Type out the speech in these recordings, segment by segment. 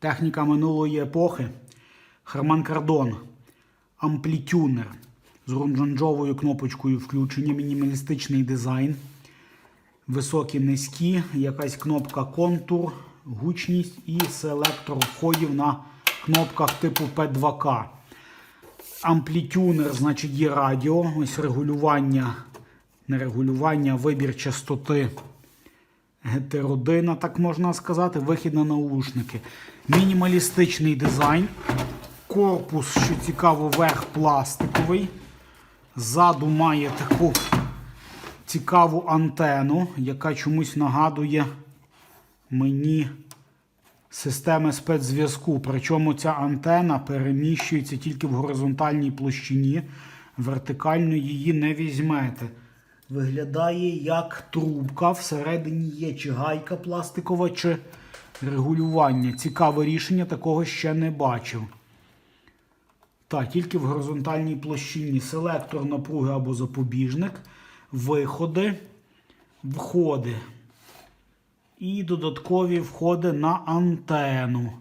Техніка минулої епохи. Харман Кардон. Амплітюнер з рунжанджовою кнопочкою включення, мінімалістичний дизайн. Високі, низькі, якась кнопка контур, гучність і селектор входів на кнопках типу P2K. Амплітюнер, значить, є радіо. Ось регулювання, не регулювання, вибір частоти гетеродина, так можна сказати, вихід на наушники. Мінімалістичний дизайн. Корпус, що цікаво, верх пластиковий. Ззаду має таку цікаву антенну, яка чомусь нагадує мені системи спецзв'язку. Причому ця антена переміщується тільки в горизонтальній площині. Вертикально її не візьмете. Виглядає як трубка. Всередині є чи гайка пластикова, чи регулювання. Цікаве рішення, такого ще не бачив. Так, тільки в горизонтальній площині. Селектор напруги або запобіжник, виходи, входи. І додаткові входи на антенну.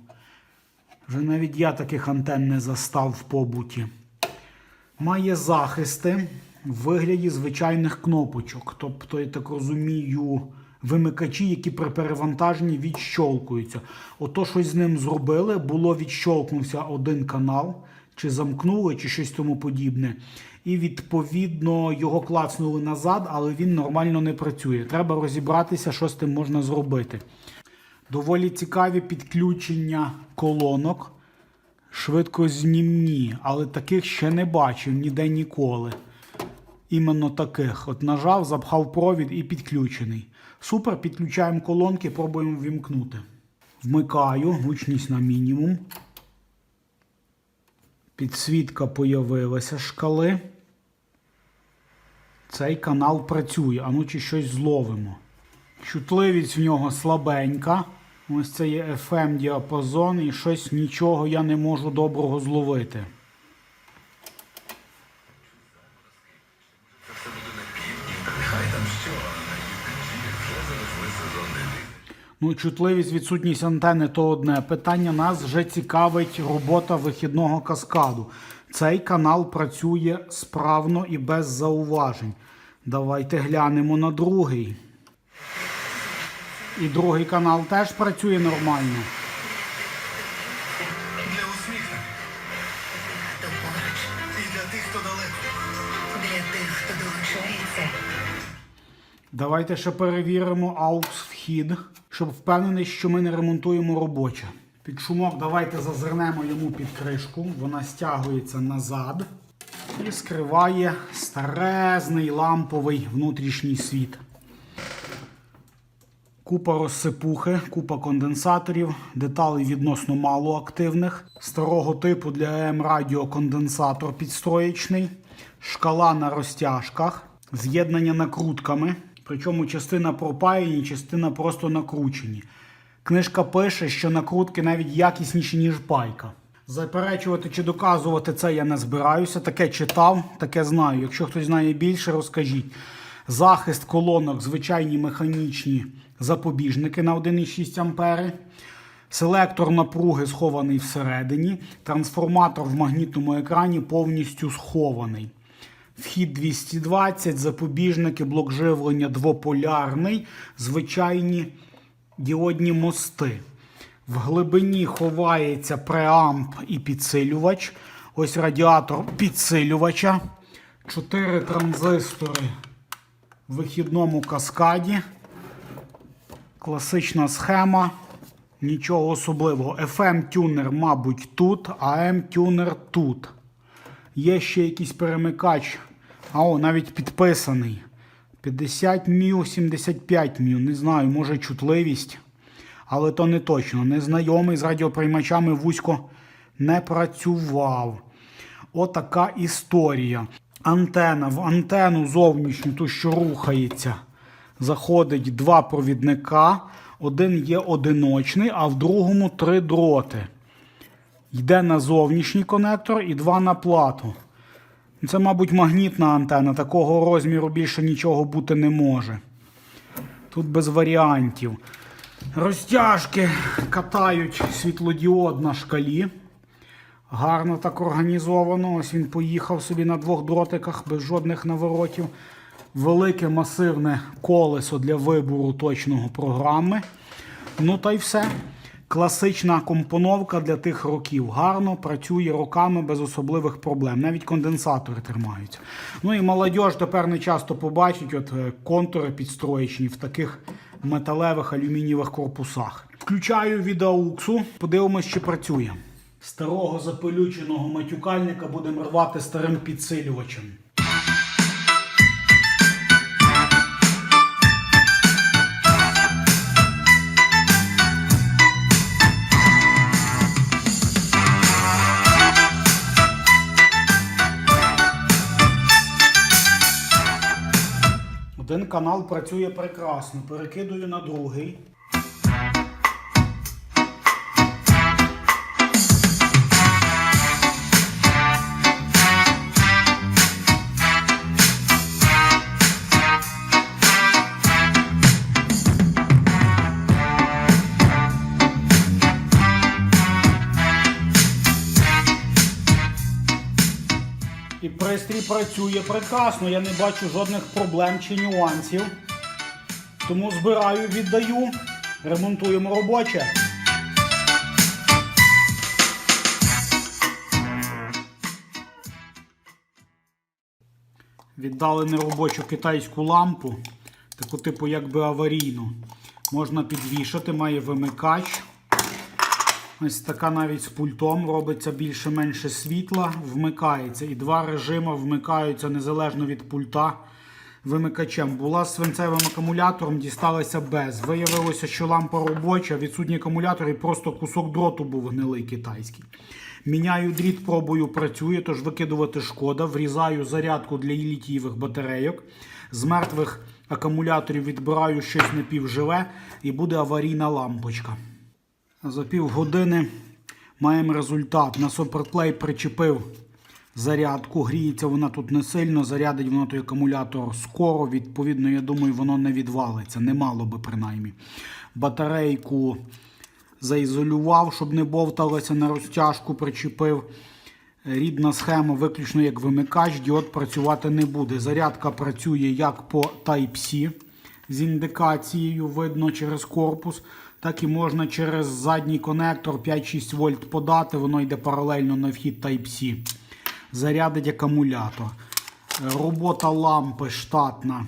Вже навіть я таких антен не застав в побуті. Має захисти в вигляді звичайних кнопочок. Тобто, я так розумію, вимикачі, які при перевантаженні відщолкуються. Ото щось з ним зробили, було відщолкнувся один канал, чи замкнули, чи щось тому подібне. І відповідно його клацнули назад, але він нормально не працює. Треба розібратися, що з тим можна зробити. Доволі цікаві підключення колонок. Швидкознімні, але таких ще не бачив ніде ніколи. Іменно таких. От нажав, запхав провід і підключений. Супер, підключаємо колонки, пробуємо ввімкнути. Вмикаю, гучність на мінімум. Підсвітка появилася шкали. Цей канал працює. А ну чи щось зловимо. Чутливість в нього слабенька. Ось це є FM діапазон і щось нічого я не можу доброго зловити. Ну, чутливість, відсутність антени то одне. Питання нас вже цікавить робота вихідного каскаду. Цей канал працює справно і без зауважень. Давайте глянемо на другий. І другий канал теж працює нормально. Давайте ще перевіримо AUX-вхід, щоб впевнений, що ми не ремонтуємо робоче. Під шумок давайте зазирнемо йому під кришку. Вона стягується назад і скриває старезний ламповий внутрішній світ. Купа розсипухи, купа конденсаторів, деталей відносно мало активних, старого типу для АМ радіо конденсатор підстроєчний, шкала на розтяжках, з'єднання накрутками, причому частина пропаяні, частина просто накручені. Книжка пише, що накрутки навіть якісніші, ніж пайка. Заперечувати чи доказувати це я не збираюся. Таке читав, таке знаю. Якщо хтось знає більше, розкажіть. Захист колонок, звичайні механічні запобіжники на 1,6 ампери. Селектор напруги схований всередині. Трансформатор в магнітному екрані повністю схований. Вхід 220, запобіжники, блок живлення двополярний, звичайні діодні мости. В глибині ховається преамп і підсилювач. Ось радіатор підсилювача. Чотири транзистори в вихідному каскаді. Класична схема. Нічого особливого. FM-тюнер, мабуть, тут, AM-тюнер тут. Є ще якийсь перемикач. А о, навіть підписаний. 50 мю, 75 мю. Не знаю, може чутливість. Але то не точно. Незнайомий з радіоприймачами вузько не працював. Отака історія. Антена. В антенну зовнішню, ту, що рухається, заходить два провідника. Один є одиночний, а в другому три дроти. Йде на зовнішній конектор і два на плату. Це, мабуть, магнітна антена. Такого розміру більше нічого бути не може. Тут без варіантів. Розтяжки катають світлодіод на шкалі. Гарно так організовано. Ось він поїхав собі на двох дротиках без жодних наворотів. Велике масивне колесо для вибору точного програми. Ну та й все. Класична компоновка для тих років. Гарно працює роками без особливих проблем. Навіть конденсатори тримаються. Ну і молодь тепер не часто побачить от е, контури підстроєчні в таких металевих алюмінієвих корпусах. Включаю від подивимось, чи працює. Старого запилюченого матюкальника будемо рвати старим підсилювачем. Один канал працює прекрасно. Перекидую на другий. І пристрій працює прекрасно, я не бачу жодних проблем чи нюансів. Тому збираю, віддаю, ремонтуємо робоче. Віддали неробочу китайську лампу, таку типу якби аварійну. Можна підвішати, має вимикач. Ось така навіть з пультом робиться більше-менше світла, вмикається. І два режими вмикаються незалежно від пульта вимикачем. Була з свинцевим акумулятором, дісталася без. Виявилося, що лампа робоча, відсутній акумулятор і просто кусок дроту був гнилий китайський. Міняю дріт, пробую, працює, тож викидувати шкода. Врізаю зарядку для літієвих батарейок. З мертвих акумуляторів відбираю щось напівживе і буде аварійна лампочка. За півгодини маємо результат. На суперклей причепив зарядку. Гріється вона тут не сильно, зарядить вона той акумулятор скоро. Відповідно, я думаю, воно не відвалиться. Не мало би принаймні. Батарейку заізолював, щоб не бовталося на розтяжку, причепив. Рідна схема виключно як вимикач, діод працювати не буде. Зарядка працює як по Type-C з індикацією, видно через корпус, так і можна через задній конектор 5-6 вольт подати, воно йде паралельно на вхід Type-C. Зарядить акумулятор. Робота лампи штатна.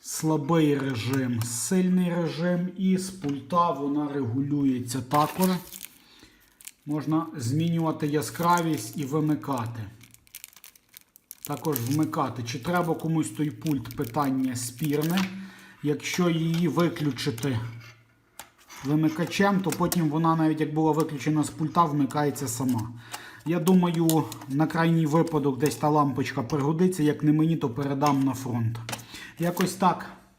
Слабий режим, сильний режим, і з пульта вона регулюється також. Можна змінювати яскравість і вимикати. Також вмикати. Чи треба комусь той пульт питання спірне. Якщо її виключити вимикачем, то потім вона, навіть як була виключена з пульта, вмикається сама. Я думаю, на крайній випадок десь та лампочка пригодиться. Як не мені, то передам на фронт. Якось так.